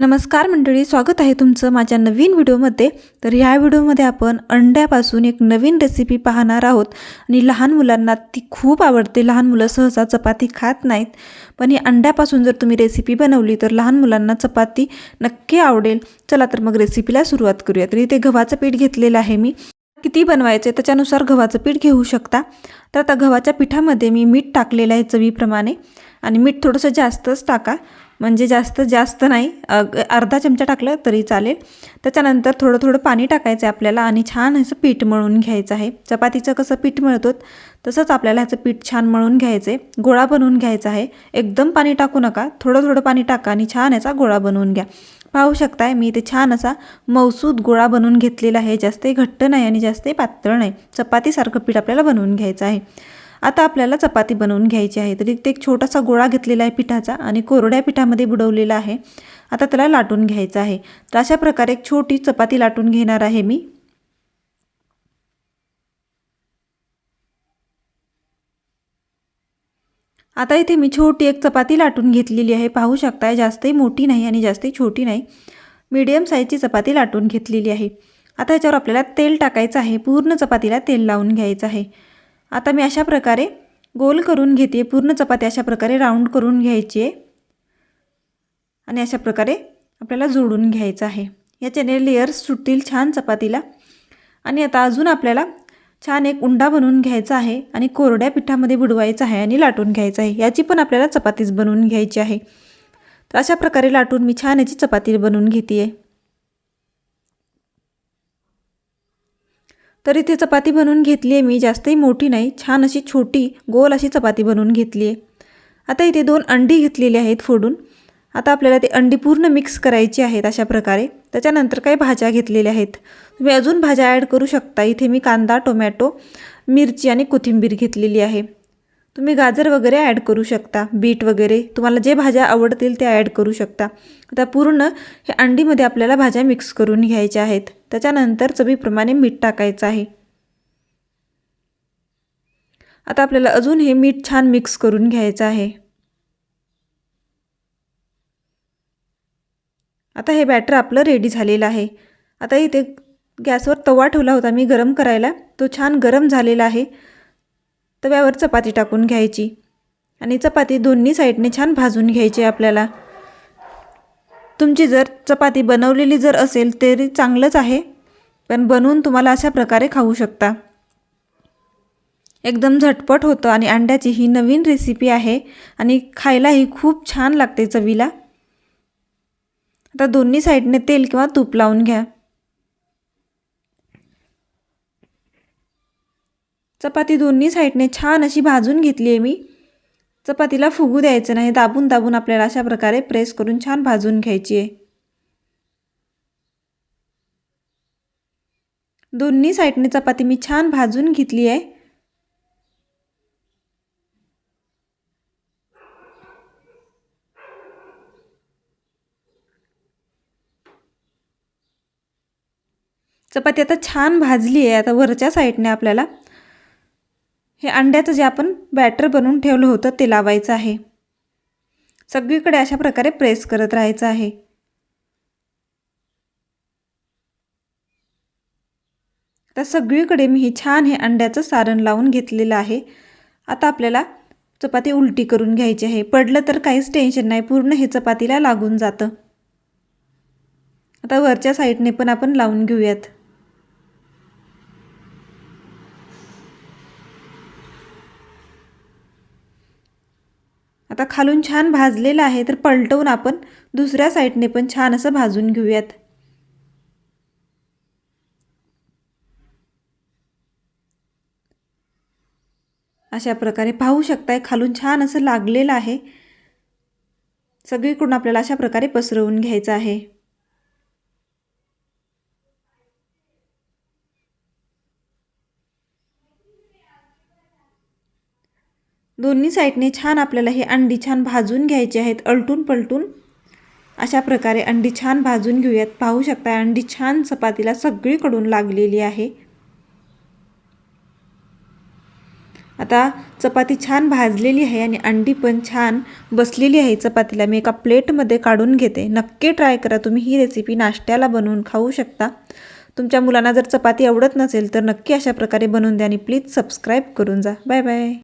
नमस्कार मंडळी स्वागत आहे तुमचं माझ्या नवीन व्हिडिओमध्ये. तर ह्या व्हिडिओमध्ये आपण अंड्यापासून एक नवीन रेसिपी पाहणार आहोत. आणि लहान मुलांना ती खूप आवडते. लहान मुलं सहसा चपाती खात नाहीत. पण ही अंड्यापासून जर तुम्ही रेसिपी बनवली तर लहान मुलांना चपाती नक्की आवडेल. चला तर मग रेसिपीला सुरुवात करूया. तर इथे गव्हाचं पीठ घेतलेलं आहे मी. किती बनवायचे त्याच्यानुसार गव्हाचं पीठ घेऊ शकता. तर आता गव्हाच्या पिठामध्ये मी मीठ टाकलेलं आहे चवीप्रमाणे. आणि मीठ थोडंसं जास्तच टाका. म्हणजे जास्त जास्त नाही. अर्धा चमचा टाकलं तरी चालेल. त्याच्यानंतर थोडं थोडं पाणी टाकायचं आहे आपल्याला आणि छान असं पीठ मळून घ्यायचं आहे. चपातीचं कसं पीठ मिळतो तसंच आपल्याला ह्याचं पीठ छान मळून घ्यायचं आहे गोळा बनवून घ्यायचा आहे. एकदम पाणी टाकू नका. थोडं थोडं पाणी टाका आणि छान याचा गोळा बनवून घ्या. पाहू शकताय मी इथे छान असा मौसूद गोळा बनवून घेतलेला आहे. जास्तही घट्ट नाही आणि जास्तही पातळ नाही. चपातीसारखं पीठ आपल्याला बनवून घ्यायचं आहे. आता आपल्याला चपाती बनवून घ्यायची आहे. तर इथे एक छोटासा गोळा घेतलेला आहे पिठाचा आणि कोरड्या पिठामध्ये बुडवलेला आहे. आता त्याला लाटून घ्यायचं आहे. तर अशा प्रकारे एक छोटी चपाती लाटून घेणार आहे मी. आता इथे मी छोटी एक चपाती लाटून घेतलेली आहे. पाहू शकताय जास्तही मोठी नाही आणि जास्तही छोटी नाही. मीडियम साईजची चपाती लाटून घेतलेली आहे. आता याच्यावर आपल्याला तेल टाकायचं आहे. पूर्ण चपातीला तेल लावून घ्यायचं आहे. आता मी अशा प्रकारे गोल करून घेते पूर्ण चपाती अशा प्रकारे राऊंड करून घ्यायची आहे. आणि अशा प्रकारे आपल्याला जोडून घ्यायचं आहे. याच्याने लेयर्स सुटतील छान चपातीला. आणि आता अजून आपल्याला छान एक उंडा बनवून घ्यायचा आहे आणि कोरड्या पिठामध्ये बुडवायचा आहे आणि लाटून घ्यायचं आहे. याची पण आपल्याला चपातीच बनवून घ्यायची आहे. तर अशा प्रकारे लाटून मी छान याची चपाती बनवून घेते आहे तर इथे चपाती बनवून घेतली आहे मी जास्तही मोठी नाही छान अशी छोटी गोल अशी चपाती बनवून घेतली आहे आता इथे दोन अंडी घेतलेली आहेत फोडून. आता आपल्याला ते अंडी पूर्ण मिक्स करायची आहेत अशा प्रकारे. त्याच्यानंतर काही भाज्या घेतलेल्या आहेत. तुम्ही अजून भाज्या ॲड करू शकता. इथे मी कांदा टोमॅटो मिरची आणि कोथिंबीर घेतलेली आहे. तुम्ही गाजर वगैरे ॲड करू शकता. बीट वगैरे तुम्हाला जे भाज्या आवडतील त्या ॲड करू शकता. आता पूर्ण हे अंडीमध्ये आपल्याला भाज्या मिक्स करून घ्यायच्या आहेत. त्याच्यानंतर चवीप्रमाणे मीठ टाकायचं आहे. आता आपल्याला अजून हे मीठ छान मिक्स करून घ्यायचं आहे. आता हे बॅटर आपलं रेडी झालेलं आहे. आता इथे गॅसवर तवा ठेवला होता मी गरम करायला. तो छान गरम झालेला आहे. तव्यावर चपाती टाकून घ्यायची. आणि चपाती दोन्ही साईडने छान भाजून घ्यायची आपल्याला. तुमची जर चपाती बनवलेली जर असेल तरी चांगलंच आहे. पण बनवून तुम्हाला अशा प्रकारे खाऊ शकता. एकदम झटपट होतं आणि अंड्याची ही नवीन रेसिपी आहे आणि खायलाही खूप छान लागते चवीला. आता दोन्ही साईडने तेल किंवा तूप लावून घ्या. चपाती दोन्ही साईडने छान अशी भाजून घेतली आहे मी. चपातीला फुगू द्यायचं नाही दाबून दाबून आपल्याला अशा प्रकारे प्रेस करून छान भाजून घ्यायची आहे. दोन्ही साईडने चपाती मी छान भाजून घेतली आहे. चपाती आता छान भाजली आहे आता वरच्या साईडने आपल्याला हे अंड्याचं जे आपण बॅटर बनवून ठेवलं होतं ते लावायचं आहे. सगळीकडे अशा प्रकारे प्रेस करत राहायचं आहे. तर सगळीकडे मी हे छान हे अंड्याचं सारण लावून घेतलेलं आहे. आता आपल्याला चपाती उलटी करून घ्यायची आहे. पडलं तर काहीच टेन्शन नाही पूर्ण हे चपातीला लागून जातं. आता वरच्या साईडने पण आपण लावून घेऊयात. आता खालून छान भाजलेलं आहे तर पलटवून आपण दुसऱ्या साईडने पण छान असं भाजून घेऊयात. अशा प्रकारे पाहू शकताय खालून छान असं लागलेलं आहे. सगळीकडून आपल्याला अशा प्रकारे पसरवून घ्यायचं आहे. दोन्ही साईडने छान आपल्याला हे अंडी छान भाजून घ्यायची आहेत अलटून पलटून. अशा प्रकारे अंडी छान भाजून घेऊयात. पाहू शकता अंडी छान चपातीला सगळीकडून लागलेली आहे. आता चपाती छान भाजलेली आहे आणि अंडी पण छान बसलेली आहे. चपातीला मी एका प्लेटमध्ये काढून घेते. नक्की ट्राय करा तुम्ही ही रेसिपी नाश्त्याला बनवून खाऊ शकता. तुमच्या मुलांना जर चपाती आवडत नसेल तर नक्की अशा प्रकारे बनवून द्या आणि प्लीज सबस्क्राईब करून जा. Bye bye.